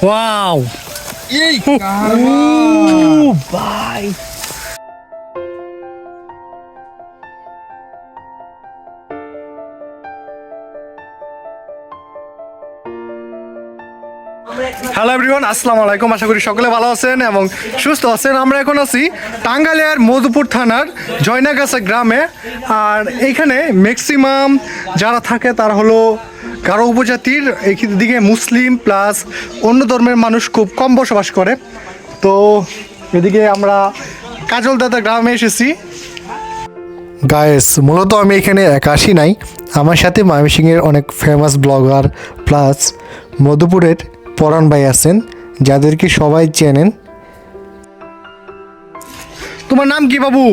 Wow এই ও ভাই hello everyone আসসালামু আলাইকুম আশা করি সকলে ভালো আছেন এবং সুস্থ আছেন আমরা এখন আছি টাঙ্গাইলের মধুপুর থানার জয়নাগাছা গ্রামে আর এইখানে ম্যাক্সিমাম যারা থাকে তারা হলো গারো উপজাতির দিকে মুসলিম প্লাস অন্য ধর্মের মানুষ খুব কম বসবাস করে। তো এদিকে আমরা কাজল দাদা গ্রামে এসেছি। গায়েস মূলত আমি এখানে একা আসি নাই। আমার সাথে ময়মনসিংহের অনেক ফেমাস ব্লগার প্লাস মধুপুরের পরাণ ভাই আছেন যাদেরকে সবাই চেনেন। তোমার নাম কি বাবু?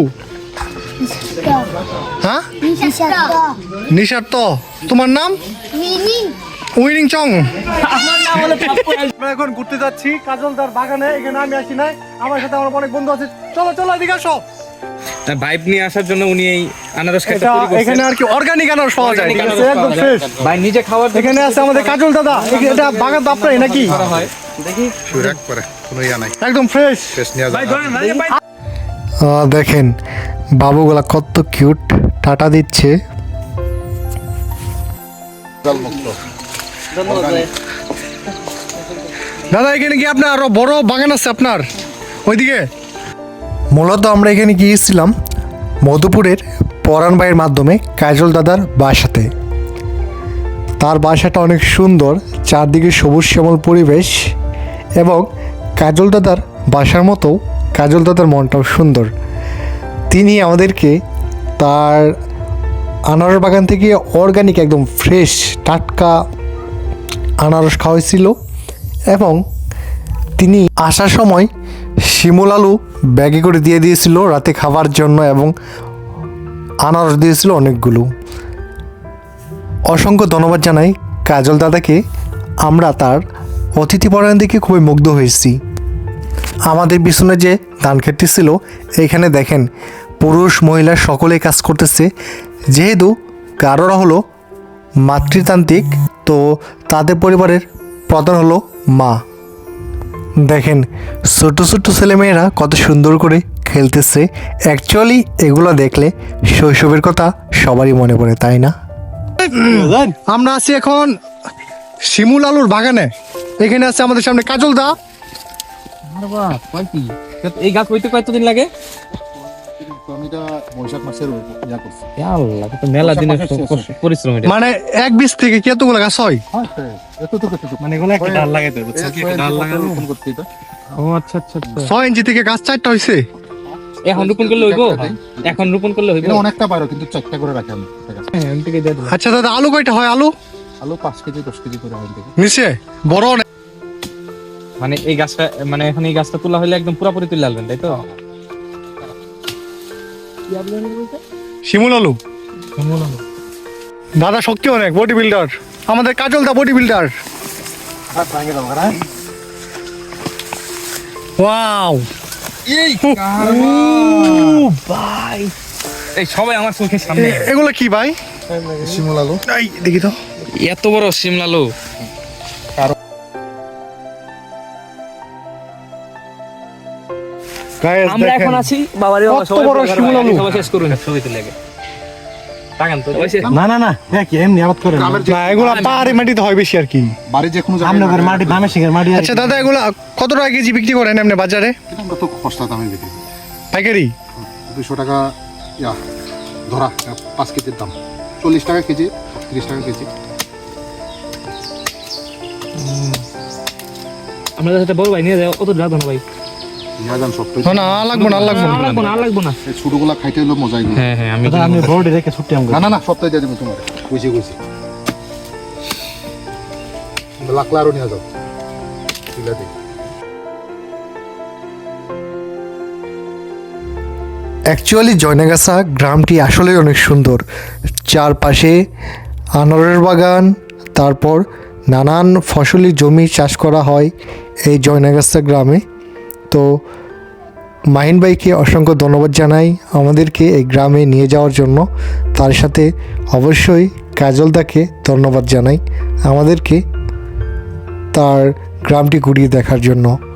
হ্যাঁ? নিশার তো। তোমার নাম? উইনিং চং। আমরা এখন ঘুরতে যাচ্ছি কাজলদার বাগানে। এখানে আমি আসি নাই। আমার সাথে আমার অনেক বন্ধু আছে। চলো চলো এদিকে আসো। ভাইব নিয়ে আসার জন্য উনি এই আনারস তৈরি এখানে আর কি অর্গানিক আনারস পাওয়া যায়। ঠিক আছে একদম ফ্রেশ ভাই নিজে খাওয়ার এখানে আছে আমাদের কাজল দাদা। এটা বাগান নাকি? করা হয়। দেখি। সুরাক করে কোনো ইয়া নাই। একদম ফ্রেশ শেষ নিয়ে ভাই ধরেন ভাই ভাই। দেখেন বাবুগুলা কত কিউট টাটা দিচ্ছে। দাদা এখানে কি আপনার আরও বড় বাগান আছে আপনার? ওইদিকে। মূলত আমরা এখানে গিয়েছিলাম মধুপুরের পরাণ ভাইয়ের মাধ্যমে কাজল দাদার বাসাতে। তার বাসাটা অনেক সুন্দর চারদিকে সবুজ শ্যামল পরিবেশ এবং কাজল দাদার বাসার মতো কাজল দাদার মনটাও সুন্দর। তিনি আমাদেরকে তার আনারস বাগান থেকে অর্গানিক একদম ফ্রেশ টাটকা আনারস খাওয়াইছিল এবং তিনি আসার সময় শিমুল আলু ব্যাগে করে দিয়ে দিয়েছিল রাতে খাবার জন্য এবং আনারস দিয়েছিল অনেকগুলো। অসংখ্য ধন্যবাদ জানাই কাজল দাদাকে। আমরা তার অতিথি পরায়ণ দেখে খুবই মুগ্ধ হয়েছি। আমাদের পিছনে যে ধান খেতটি ছিল এখানে দেখেন, পুরুষ মহিলা সকলেই কাজ করতেছে। যেহেতু কারোরা হলো মাতৃতান্ত্রিক, তো তাদের পরিবারের প্রধান হলো মা। দেখেন, ছোট ছোট ছেলেমেয়েরা কত সুন্দর করে খেলতেছে। অ্যাকচুয়ালি এগুলো দেখলে শৈশবের কথা সবারই মনে পড়ে, তাই না? আমরা আছি এখন শিমুল আলুর বাগানে। এখানে আছে আমাদের সামনে কাজল দা এই গাছ হইতে কতদিন লাগে? জমিটা বৈশাখ মাসের করছে। আল্লাহ তো মেলা দিনের পরিশ্রম এটা। মানে এক বীজ থেকে কতগুলো গাছ হয়? মানে একটা ডাল লাগাইতে রোপণ করতে ও আচ্ছা আচ্ছা আচ্ছা। ছয় ইঞ্চি থেকে গাছ চারটা হয়েছে এখন রোপণ করলে হইব? এখন রোপণ করলে হইব? অনেকটা পারো কিন্তু চারটা করে রাখি আমি। হ্যাঁ। আচ্ছা দাদা আলু কয়টা হয়? আলু? আলু পাঁচ কেজি দশ কেজি করে হয় নিচে? বড় অনেক মানে এই গাছটা মানে এখন এই গাছটা তোলা হলে একদম পুরোপুরি তুলে আনবেন তাই তো? শিমুল আলু? দাদা শক্তি অনেক বডি বিল্ডার। আমাদের Kajal da body builder. Wow. এই ভাই। এই সবাই আমার চোখের সামনে। এগুলো কি ভাই? শিমুল আলু। এই দেখি তো। এত বড় সিমলালু আমরা। এখন আছি বাবারে বাবা কত সবাই বড় শেষ করুন না না না কি এমনি আবাদ করে না এগুলো পাহাড়ি মাটিতে হয় বেশি আর কি। বাড়ি যে কোনো আমনগর মাটি বামে সিংহের মাটি আচ্ছা দাদা এগুলো কত টাকা কেজি বিক্রি করেন এমনি বাজারে? আমরা তো সস্তা দামে বিক্রি পাইকারি? দুশো টাকা ইয়া ধরা পাঁচ কেজির দাম। চল্লিশ টাকা কেজি তিরিশ টাকা কেজি। আমরা বড় ভাই নিয়ে যাই অত রাত না ভাই। নিয়ে যান না না লাগবো না লাগবো না। লাগবো না লাগবো না। এই ছোটগুলা খাইতে হলো মজাই নেই। হ্যাঁ হ্যাঁ আমি আমি বোর্ডে রেখে ছুটি আমি না না না। সপ্তাহে দিয়ে দেবো তোমার। বুঝি বুঝি লাকলা আরও নিয়ে যাও। তুলে অ্যাকচুয়ালি জয়নাগাছা গ্রামটি আসলেই অনেক সুন্দর। চারপাশে আনারের বাগান তারপর নানান ফসলি জমি চাষ করা হয় এই জয়নাগাছা গ্রামে। তো মাহিন ভাইকে অসংখ্য ধন্যবাদ জানাই আমাদেরকে এই গ্রামে নিয়ে যাওয়ার জন্য। তার সাথে অবশ্যই কাজলদাকে ধন্যবাদ জানাই আমাদেরকে তার গ্রামটি ঘুরিয়ে দেখার জন্য।